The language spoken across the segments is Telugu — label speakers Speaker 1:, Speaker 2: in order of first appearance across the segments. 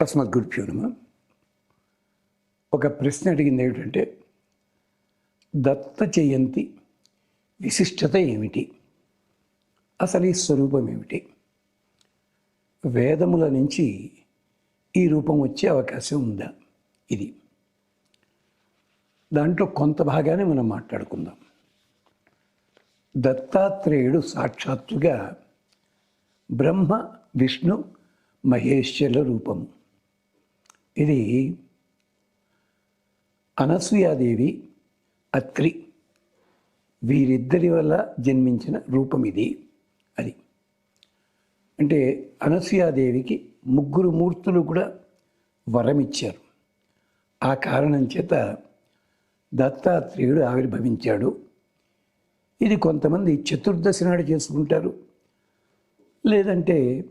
Speaker 1: అస్మత్ గుడ్ నమ ఒక ప్రశ్న అడిగింది ఏమిటంటే దత్త జయంతి విశిష్టత ఏమిటి? అసలు ఈ స్వరూపం ఏమిటి? వేదముల నుంచి ఈ రూపం వచ్చే అవకాశం ఉందా? ఇది. దాంట్లో కొంత భాగాన్ని మనం మాట్లాడుకుందాం. దత్తాత్రేయుడు సాక్షాత్తుగా బ్రహ్మ విష్ణు మహేశ్వరుల రూపము. ఇది అనసూయాదేవి అత్రి. వీరిద్దరి వల్ల జన్మించిన రూపం ఇది అది. అంటే అనసూయాదేవికి ముగ్గురు మూర్తులు కూడా వరమిచ్చారు. ఆ కారణం చేత దత్తాత్రేయుడు ఆవిర్భవించాడు. ఇది కొంతమంది చతుర్దశి నాడు చేసుకుంటారు. లేదంటే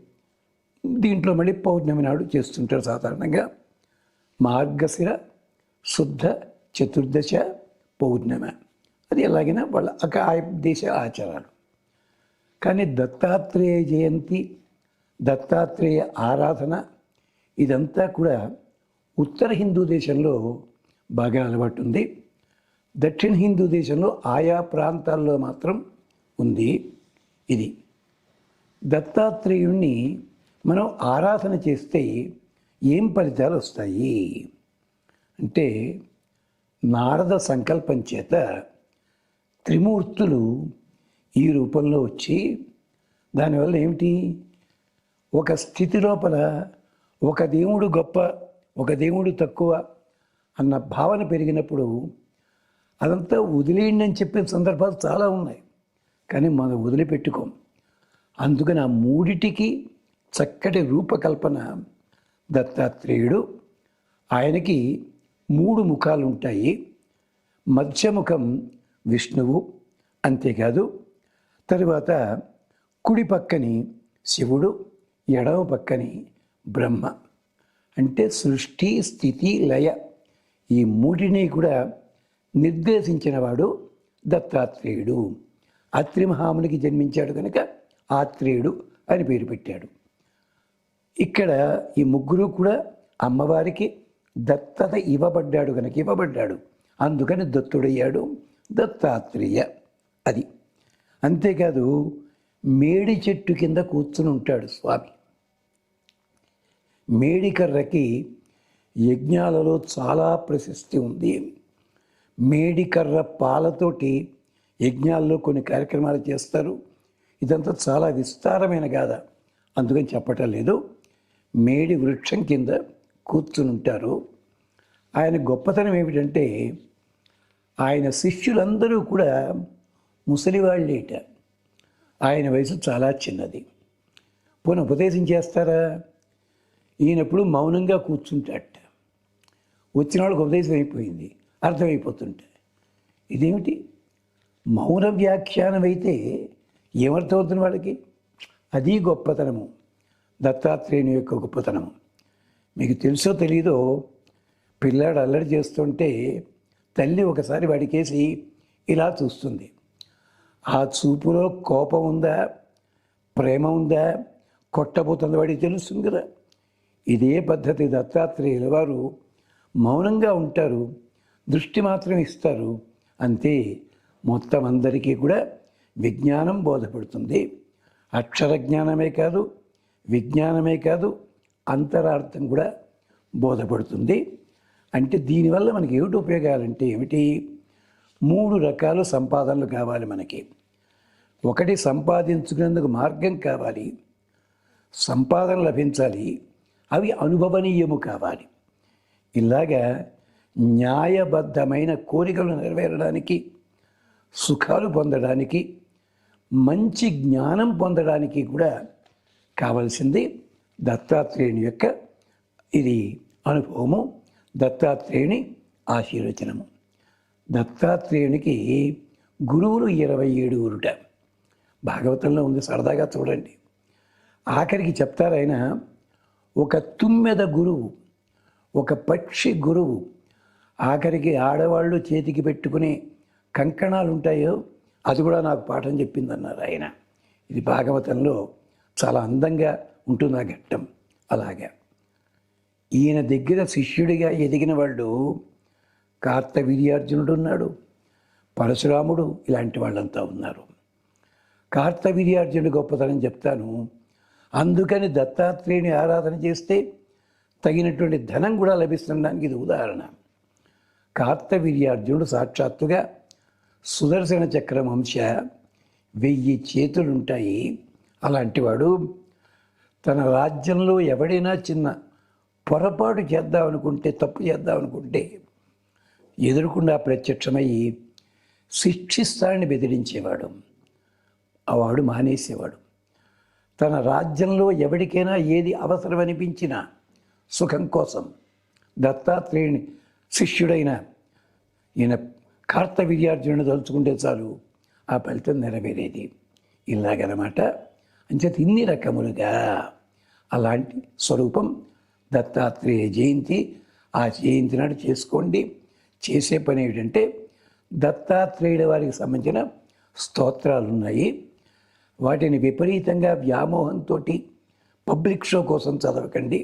Speaker 1: దీంట్లో మళ్ళీ పౌర్ణమి నాడు చేస్తుంటారు సాధారణంగా. మార్గశిర శుద్ధ చతుర్దశ పౌర్ణమ. అది ఎలాగైనా వాళ్ళ ఒక దేశ ఆచారాలు. కానీ దత్తాత్రేయ జయంతి దత్తాత్రేయ ఆరాధన ఇదంతా కూడా ఉత్తర హిందూ దేశంలో బాగా అలవాటు ఉంది. దక్షిణ హిందూ దేశంలో ఆయా ప్రాంతాల్లో మాత్రం ఉంది ఇది. దత్తాత్రేయుణ్ణి మనం ఆరాధన చేస్తే ఏం ఫలితాలు వస్తాయి? అంటే నారద సంకల్పం చేత త్రిమూర్తులు ఈ రూపంలో వచ్చి దానివల్ల ఏమిటి? ఒక స్థితి లోపల ఒక దేవుడు గొప్ప ఒక దేవుడు తక్కువ అన్న భావన పెరిగినప్పుడు అదంతా వదిలేయండి అని చెప్పే సందర్భాలు చాలా ఉన్నాయి. కానీ మనం వదిలిపెట్టుకోం. అందుకని ఆ మూడిటికి చక్కటి రూపకల్పన దత్తాత్రేయుడు ఆయనకి మూడు ముఖాలు ఉంటాయి మధ్యముఖం విష్ణువు అంతేకాదు తరువాత కుడి పక్కని శివుడు ఎడవ పక్కని బ్రహ్మ. అంటే సృష్టి స్థితి లయ ఈ మూటిని కూడా నిర్దేశించినవాడు దత్తాత్రేయుడు. అత్రి మహామునికి జన్మించాడు కనుక ఆత్రేయుడు అని పేరు పెట్టాడు. ఇక్కడ ఈ ముగ్గురు కూడా అమ్మవారికి దత్తత ఇవ్వబడ్డాడు కనుక ఇవ్వబడ్డాడు. అందుకని దత్తుడయ్యాడు దత్తాత్రేయ అది. అంతేకాదు మేడి చెట్టు కింద కూర్చుని ఉంటాడు స్వామి. మేడికర్రకి యజ్ఞాలలో చాలా ప్రశస్తి ఉంది. మేడికర్ర పాలతోటి యజ్ఞాల్లో కొన్ని కార్యక్రమాలు చేస్తారు. ఇదంతా చాలా విస్తారమైన గాథ. అందుకని చెప్పటం లేదు. మేడి వృక్షం కింద కూర్చుని ఉంటారు ఆయన గొప్పతనం ఏమిటంటే ఆయన శిష్యులందరూ కూడా ముసలివాళ్ళేట ఆయన వయసు చాలా చిన్నది. పోనీ ఉపదేశం చేస్తారా? ఈయనప్పుడు మౌనంగా కూర్చుంటాట వచ్చిన వాళ్ళకి ఉపదేశం అయిపోయింది అర్థమైపోతుంటే. ఇదేమిటి? మౌన వ్యాఖ్యానం అయితే ఏమర్థమవుతుంది వాళ్ళకి? అది గొప్పతనము. దత్తాత్రేయుని యొక్క గొప్పతనం మీకు తెలుసో తెలీదో పిల్లాడు అల్లరి చేస్తుంటే తల్లి ఒకసారి వాడికేసి ఇలా చూస్తుంది. ఆ చూపులో కోపం ఉందా? ప్రేమ ఉందా? కొట్టబోతుంది వాడికి తెలుస్తుంది కదా. ఇదే పద్ధతి దత్తాత్రేయుల వారు మౌనంగా ఉంటారు దృష్టి మాత్రం ఇస్తారు. అంతే మొత్తం అందరికీ కూడా విజ్ఞానం బోధపడుతుంది. అక్షర జ్ఞానమే కాదు విజ్ఞానమే కాదు అంతరార్థం కూడా బోధపడుతుంది. అంటే దీనివల్ల మనకి ఏమిటి ఉపయోగాలంటే ఏమిటి? మూడు రకాల సంపాదనలు కావాలి మనకి. ఒకటి సంపాదించుకునేందుకు మార్గం కావాలి. సంపాదన లభించాలి. అవి అనుభవనీయము కావాలి. ఇలాగా న్యాయబద్ధమైన కోరికలు నెరవేరడానికి సుఖాలు పొందడానికి మంచి జ్ఞానం పొందడానికి కూడా కావలసింది దత్తాత్రేయుని యొక్క ఇది అనుభవము దత్తాత్రేయుని ఆశీర్వచనము. దత్తాత్రేయునికి గురువులు ఇరవై ఏడుగురుట భాగవతంలో ఉంది సరదాగా చూడండి. ఆఖరికి చెప్తారాయన ఒక తుమ్మెద గురువు ఒక పక్షి గురువు ఆఖరికి ఆడవాళ్ళు చేతికి పెట్టుకునే కంకణాలు ఉంటాయో అది కూడా నాకు పాఠం చెప్పిందన్నారు ఆయన. ఇది భాగవతంలో చాలా అందంగా ఉంటుంది ఆ ఘట్టం. అలాగా ఈయన దగ్గర శిష్యుడిగా ఎదిగిన వాళ్ళు కార్తవీర్యార్జునుడు ఉన్నాడు పరశురాముడు ఇలాంటి వాళ్ళంతా ఉన్నారు. కార్తవీర్యార్జునుడి గొప్పతనం చెప్తాను అందుకని దత్తాత్రేయుని ఆరాధన చేస్తే తగినటువంటి ధనం కూడా లభిస్తుండడానికి ఇది ఉదాహరణ. కార్తవీర్యార్జునుడు సాక్షాత్తుగా సుదర్శన చక్రం అంశ వెయ్యి చేతులుంటాయి. అలాంటివాడు తన రాజ్యంలో ఎవడైనా చిన్న పొరపాటు చేద్దామనుకుంటే తప్పు చేద్దామనుకుంటే ఎదురుకుండా ప్రత్యక్షమయ్యి శిక్షిస్తానని బెదిరించేవాడు. అవాడు మానేసేవాడు. తన రాజ్యంలో ఎవరికైనా ఏది అవసరం అనిపించినా సుఖం కోసం దత్తాత్రేయుని శిష్యుడైన ఈయన కార్తవీర్యార్జునుడు తలుచుకుంటే చాలు ఆ ఫలితం నెరవేరేది. ఇలాగనమాట. అంచేత ఇన్ని రకములుగా అలాంటి స్వరూపం దత్తాత్రేయ జయంతి ఆ జయంతి నాడు చేసుకోండి. చేసే పని ఏమిటంటే దత్తాత్రేయుల వారికి సంబంధించిన స్తోత్రాలు ఉన్నాయి వాటిని విపరీతంగా వ్యామోహంతో పబ్లిక్ షో కోసం చదవకండి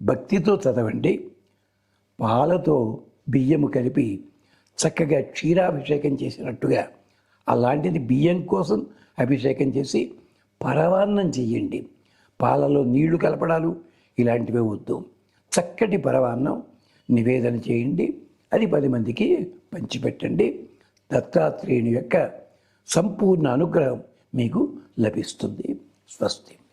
Speaker 1: భక్తితో చదవండి పాలతో బియ్యము కలిపి చక్కగా క్షీరాభిషేకం చేసినట్టుగా అలాంటిది బియ్యం కోసం అభిషేకం చేసి పరవాన్నం చెయ్యండి. పాలలో నీళ్ళు కలపడాలు ఇలాంటివి వద్దు. చక్కటి పరవాన్నం నివేదన చేయండి. అది పది మందికి పంచిపెట్టండి. దత్తాత్రేయుని యొక్క సంపూర్ణ అనుగ్రహం మీకు లభిస్తుంది. స్వస్తి.